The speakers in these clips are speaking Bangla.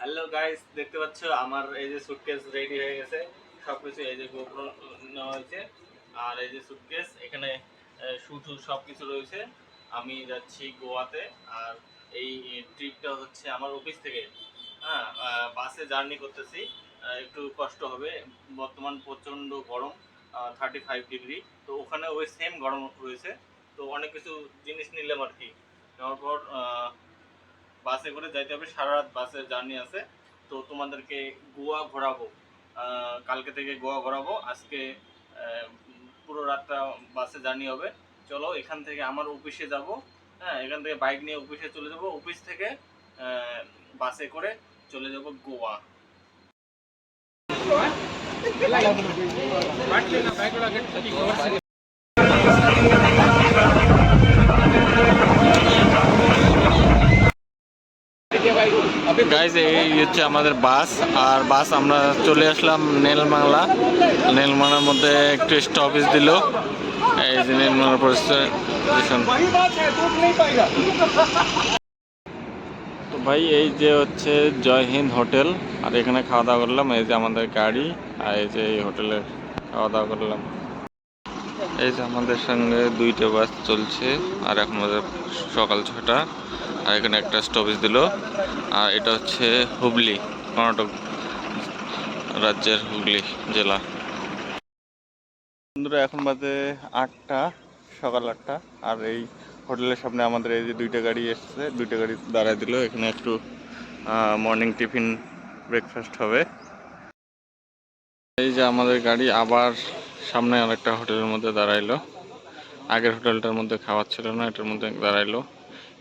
হ্যালো গাইস দেখতে পাচ্ছ, আমার এই যে সুটকেস রেডি হয়ে গেছে। সবকিছু এই যে গোপ্রো নেওয়া হয়েছে। আর এই যে সুটকেস এখানে শু টু সব কিছু রয়েছে। আমি যাচ্ছি গোয়াতে। আর এই ট্রিপটা হচ্ছে আমার অফিস থেকে। হ্যাঁ বাসে জার্নি করতেছি। একটু কষ্ট হবে। বর্তমান প্রচণ্ড গরম থার্টি ফাইভ ডিগ্রি তো ওখানে ওই সেম গরম রয়েছে। তো অনেক কিছু জিনিস নিলাম আর কি। নেওয়ার পর বাসে করে যাইতে হবে। সারা রাত বাসের জার্নি আছে। তো তোমাদেরকে গোয়া ঘোরাবো। কালকে থেকে গোয়া ঘোরাবো। আজকে পুরো রাতটা বাসে জার্নি হবে। চলো, এখান থেকে আমার অফিসে যাব। হ্যাঁ এখান থেকে বাইক নিয়ে অফিসে চলে যাব। অফিস থেকে বাসে করে চলে যাব গোয়া। গাইজ এই হচ্ছে আমাদের বাস, আর বাস আমরা চলে আসলাম নীলমাংলা। নীলমাংলার মধ্যে একটু স্টপেজ দিল। এই যে নীলমাংলা স্টেশন তো ভাই, এই যে হচ্ছে জয় হিন্দ হোটেল, আর এখানে খাওয়া দাওয়া করলাম। এই যে আমাদের গাড়ি, আর এই যে এই হোটেলে খাওয়া দাওয়া করলাম। এই যে আমাদের সঙ্গে দুইটা বাস চলছে, আর এখন সকাল ছটা আর এখানে একটা স্টপেজ দিল। আর এটা হচ্ছে হুগলি, কর্ণাটক রাজ্যের হুগলি জেলা। বন্ধুরা, এখন বাজে আটটা, সকাল আটটা। আর এই হোটেলের সামনে আমাদের এই যে দুইটা গাড়ি এসছে, দুইটা গাড়ি দাঁড়ায় দিল। এখানে একটু মর্নিং টিফিন ব্রেকফাস্ট হবে। এই যে আমাদের গাড়ি আবার সামনে আরেকটা হোটেলের মধ্যে দাঁড়াইলো। আগের হোটেলটার মধ্যে খাওয়ার ছিল না, এটার মধ্যে দাঁড়াইলো।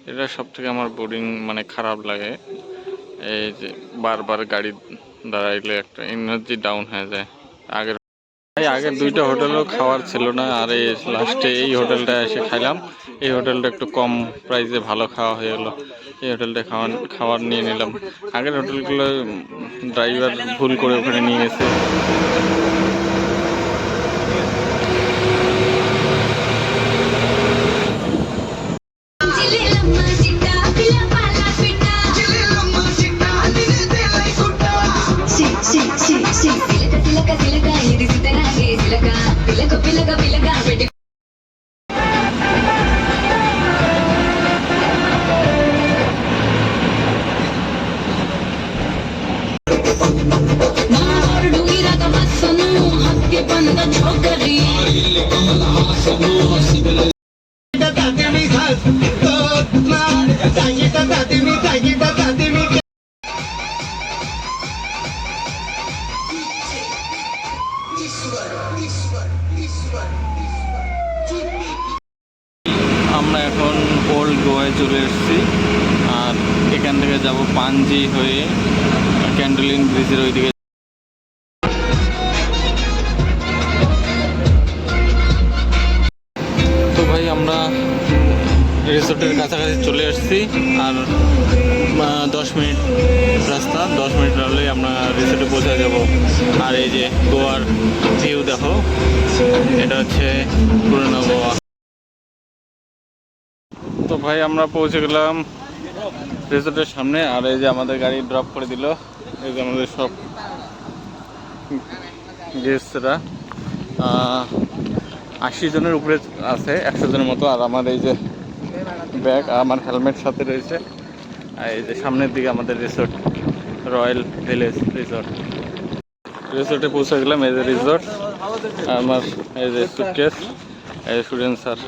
এটা সব থেকে আমার বোরিং মানে খারাপ লাগে। এই যে বারবার গাড়ি দাঁড়াইলে একটা এনার্জি ডাউন হয়ে যায়। আগের আগের দুইটা হোটেলও খাওয়ার ছিল না, আর এই লাস্টে এই হোটেলটা এসে খাইলাম। এই হোটেলটা একটু কম প্রাইসে ভালো খাওয়া হয়ে গেলো এই হোটেলটা খাওয়ার খাবার নিয়ে নিলাম। আগের হোটেলগুলো ড্রাইভার ভুল করে ওখানে নিয়ে গেছে। పిల్లక పిల్లక ఇది సితరాగే పిల్లక పిల్లకు పిల్ల আমরা এখন ওল্ড গোয়ায় চলে এসেছি আর এখান থেকে যাব পাঞ্জি হয়ে ক্যান্ডেলিন ব্রিজের ওইদিকে। তো ভাই, আমরা রিসোর্টের কাছাকাছি চলে এসেছি আর রাস্তা দশ মিনিট হলেই আমরা রিসোর্টে পৌঁছে যাব। আর এই যে গোয়ার ভিউ দেখো, এটা হচ্ছে পুরোনো গোয়া। তো ভাই, আমরা পৌঁছে গেলাম রিসোর্টের সামনে, আর এই যে আমাদের গাড়ি ড্রপ করে দিল। এই যে আমাদের সব গেস্টরা আশি জনের উপরে আছে, একশো জনের মতো। আর আমার এই যে ব্যাগ, আমার হেলমেট সাথে রয়েছে। আর এই যে সামনের দিকে আমাদের রিসোর্ট রয়্যাল ভিলেজ রিসোর্ট রিসোর্টে পৌঁছে গেলাম এই যে রিসোর্ট আমার এই যে সুটকেস এই স্টুডেন্ট স্যার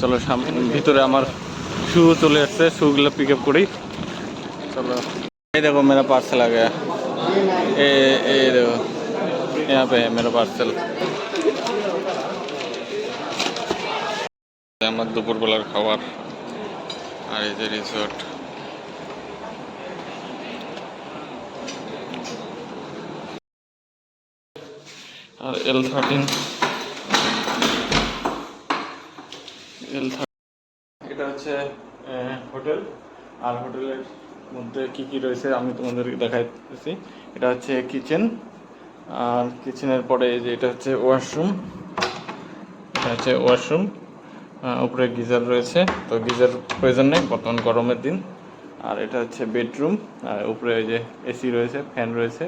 চলো সামনে ভিতরে আমার শু চলে আসছে শুগুলো পিক আপ করি চলো এই দেখো মেরা পার্সেল आ गया ए ए देखो यहाँ पे है मेरा पार्सल আমার দুপুরবেলার খাবার আর এই যে রিসোর্ট আর এল থার্টিন এল এটা হচ্ছে হোটেল। আর হোটেলের মধ্যে কি কি রয়েছে আমি তোমাদের দেখাইতেছি। এটা হচ্ছে কিচেন। আর কিচেনের পরে যে এটা হচ্ছে ওয়াশরুম। এটা হচ্ছে ওয়াশরুম। উপরে গিজার রয়েছে। তো গিজার প্রয়োজন নেই, বর্তমান গরমের দিন। আর এটা হচ্ছে বেডরুম। আর উপরে যে এসি রয়েছে, ফ্যান রয়েছে।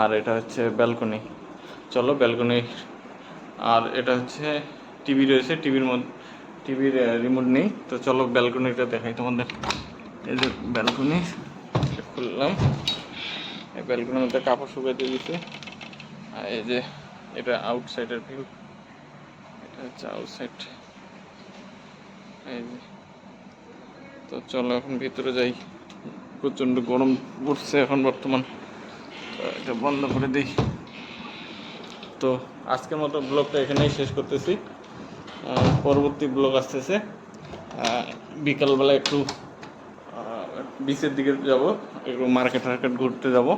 আর এটা হচ্ছে ব্যালকনি। চলো ব্যালকনি আর এটা হচ্ছে টিভি রয়েছে টিভির মধ্যে টিভির রিমোট নেই। তো চলো ব্যালকনিটা দেখাই তোমাদের। এই যে ব্যালকনি খুললাম। এই ব্যালকনির মধ্যে কাপড় শুকাইতে দিছে আর এই যে এটা আউটসাইডের ভিউ এটা হচ্ছে আউটসাইড এই যে। তো চলো এখন ভিতরে যাই। প্রচণ্ড গরম পড়ছে এখন বর্তমান। এটা বন্ধ করে দিই। তো আজকের মতো ব্লগটা এখানেই শেষ করতেছি। পরবর্তী ব্লগ আসতেছে। বিকালবেলা একটু বিচের দিকে যাব, একটু মার্কেট টার্কেট ঘুরতে যাব।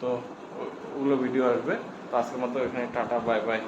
তো ওগুলো ভিডিও আসবে। তো আজকের মতো এখানে, টাটা বাই বাই